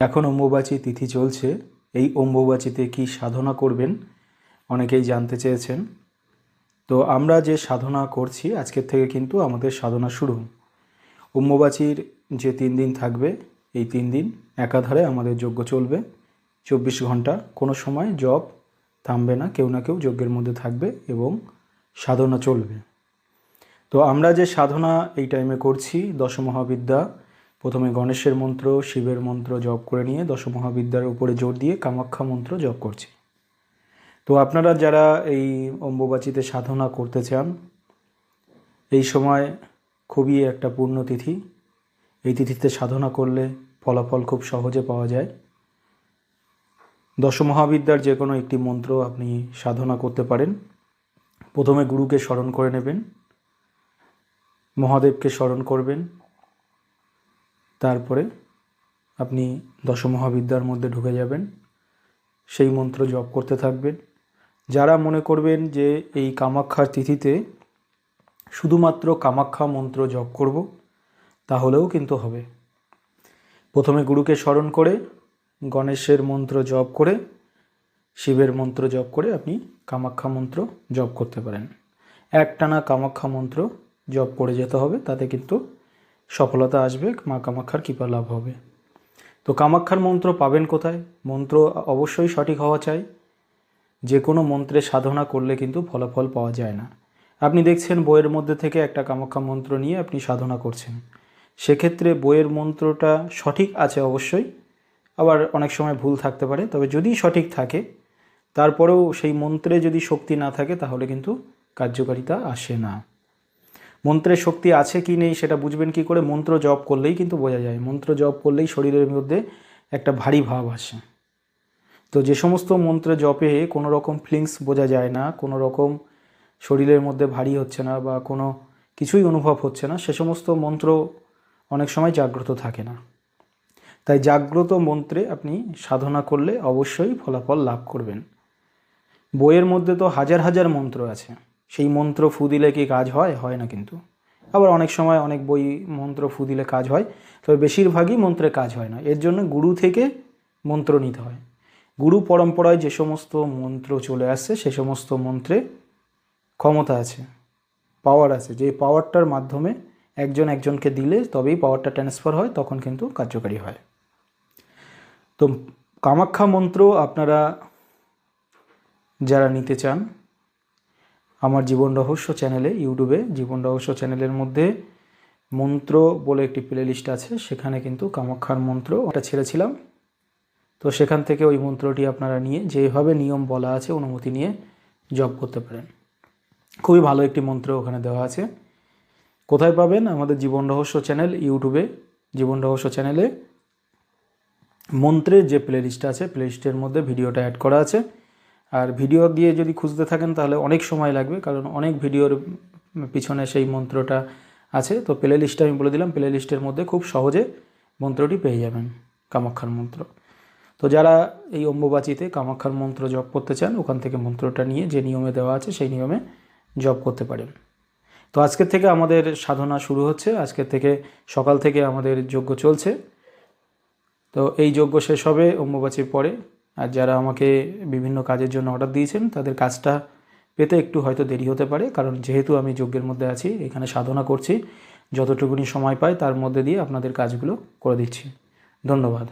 এখন অম্বুবাচী তিথি চলছে। এই অম্বুবাচীতে কি সাধনা করবেন? অনেকেই জানতে চেয়েছেন। তো আমরা যে সাধনা করছি, আজকের থেকে কিন্তু আমাদের সাধনা শুরু। অম্বুবাচীর যে তিন দিন থাকবে, এই তিন দিন একাধারে আমাদের যজ্ঞ চলবে। চব্বিশ ঘণ্টা কোনো সময় জব থামবে না, কেউ না কেউ যজ্ঞের মধ্যে থাকবে এবং সাধনা চলবে। তো আমরা যে সাধনা এই টাইমে করছি, দশমহাবিদ্যা প্রথমে গণেশের মন্ত্র, শিবের মন্ত্র জপ করে নিয়ে দশমহাবিদ্যার উপরে জোর দিয়ে কামাখ্যা মন্ত্র জপ করছি। তো আপনারা যারা এই অম্বুবাচীতে সাধনা করতে চান, এই সময় খুবই একটা পূর্ণ তিথি। এই তিথিতে সাধনা করলে ফলাফল খুব সহজে পাওয়া যায়। দশমহাবিদ্যার যে কোনো একটি মন্ত্র আপনি সাধনা করতে পারেন। প্রথমে গুরুকে স্মরণ করে নেবেন, মহাদেবকে স্মরণ করবেন তারপরে আপনি দশমহাবিদ্যার মধ্যে ঢুকে যাবেন। সেই মন্ত্র জপ করতে থাকবেন। যারা মনে করবেন যে এই কামাখ্যার তিথিতে শুধুমাত্র কামাখ্যা মন্ত্র জপ করব, তাহলেও কিন্তু হবে। প্রথমে গুরুকে স্মরণ করে গণেশের মন্ত্র জপ করে, শিবের মন্ত্র জপ করে আপনি কামাখ্যা মন্ত্র জপ করতে পারেন। একটানা কামাখ্যা মন্ত্র জপ করে যেতে হবে, তাতে কিন্তু সফলতা আসবে মা কামাখ্যার কৃপা লাভ হবে। তো কামাখ্যার মন্ত্র পাবেন কোথায়? মন্ত্র অবশ্যই সঠিক হওয়া চাই। যে কোনো মন্ত্রে সাধনা করলে কিন্তু ফলাফল পাওয়া যায় না। আপনি দেখছেন বইয়ের মধ্যে থেকে একটা কামাখ্যা মন্ত্র নিয়ে আপনি সাধনা করছেন। সেক্ষেত্রে বইয়ের মন্ত্রটা সঠিক আছে অবশ্যই। আবার অনেক সময় ভুল থাকতে পারে, তবে যদি সঠিক থাকে, তারপরেও সেই মন্ত্রে যদি শক্তি না থাকে, তাহলে কিন্তু কার্যকারিতা আসে না। মন্ত্রের শক্তি আছে কি নেই সেটা বুঝবেন কি করে? মন্ত্র জপ করলেই কিন্তু বোঝা যায়। মন্ত্র জপ করলেই শরীরের মধ্যে একটা ভারী ভাব আসে। তো যে সমস্ত মন্ত্র জপে কোনো রকম ফিলিংস বোঝা যায় না, কোনো রকম শরীরের মধ্যে ভারী হচ্ছে না বা কোনো কিছুই অনুভব হচ্ছে না, সে সমস্ত মন্ত্র অনেক সময় জাগ্রত থাকে না। তাই জাগ্রত মন্ত্রে আপনি সাধনা করলে অবশ্যই ফলাফল লাভ করবেন। বইয়ের মধ্যে তো হাজার হাজার মন্ত্র আছে। সেই মন্ত্র ফু দিলে কি কাজ হয়? হয় না কিন্তু। আবার অনেক সময় অনেক বই মন্ত্র ফু দিলে কাজ হয়, তবে বেশিরভাগই মন্ত্রে কাজ হয় না। এর জন্য গুরু থেকে মন্ত্র নিতে হয়। গুরু পরম্পরায় যে সমস্ত মন্ত্র চলে আসছে, সে সমস্ত মন্ত্রে ক্ষমতা আছে পাওয়ার আছে। যে পাওয়ারটার মাধ্যমে একজন একজনকে দিলে তবেই পাওয়ারটা ট্রান্সফার হয়, তখন কিন্তু কার্যকারী হয়। তো কামাখ্যা মন্ত্র আপনারা যারা নিতে চান আমার জীবন রহস্য চ্যানেলে, ইউটিউবে জীবন রহস্য চ্যানেলের মধ্যে মন্ত্র বলে একটি প্লে লিস্ট আছে, সেখানে কিন্তু কামাখ্যার মন্ত্র ওটা ছেড়েছিলাম। তো সেখান থেকে ওই মন্ত্রটি আপনারা নিয়ে যেভাবে নিয়ম বলা আছে, অনুমতি নিয়ে জব করতে পারেন। খুবই ভালো একটি মন্ত্র ওখানে দেওয়া আছে। কোথায় পাবেন আমাদের জীবন রহস্য চ্যানেল, ইউটিউবে জীবন রহস্য চ্যানেলে মন্ত্রের যে প্লে আছে প্লে লিস্টের মধ্যে ভিডিওটা অ্যাড করা আছে। আর ভিডিও দিয়ে যদি খুঁজতে থাকেন, তাহলে অনেক সময় লাগবে, কারণ অনেক ভিডিওর পিছনে সেই মন্ত্রটা আছে। তো প্লে আমি বলে দিলাম প্লে লিস্টের মধ্যে খুব সহজে মন্ত্রটি পেয়ে যাবেন কামাক্ষার মন্ত্র। তো যারা এই অম্বুবাচিতে কামাক্ষার মন্ত্র জপ করতে চান, ওখান থেকে মন্ত্রটা নিয়ে যে নিয়মে দেওয়া আছে, সেই নিয়মে জপ করতে পারেন। তো আজকের থেকে আমাদের সাধনা শুরু হচ্ছে। আজকের থেকে সকাল থেকে আমাদের যজ্ঞ চলছে। তো এই যজ্ঞ শেষ হবে অম্বুবাচির পরে। আর যারা আমাকে বিভিন্ন কাজের জন্য অর্ডার দিয়েছেন, তাদের কাজটা পেতে একটু হয়তো দেরি হতে পারে, কারণ যেহেতু আমি যজ্ঞের মধ্যে আছি, এখানে সাধনা করছি, যতটুকুনি সময় পাই তার মধ্যে দিয়ে আপনাদের কাজগুলো করে দিচ্ছি। ধন্যবাদ।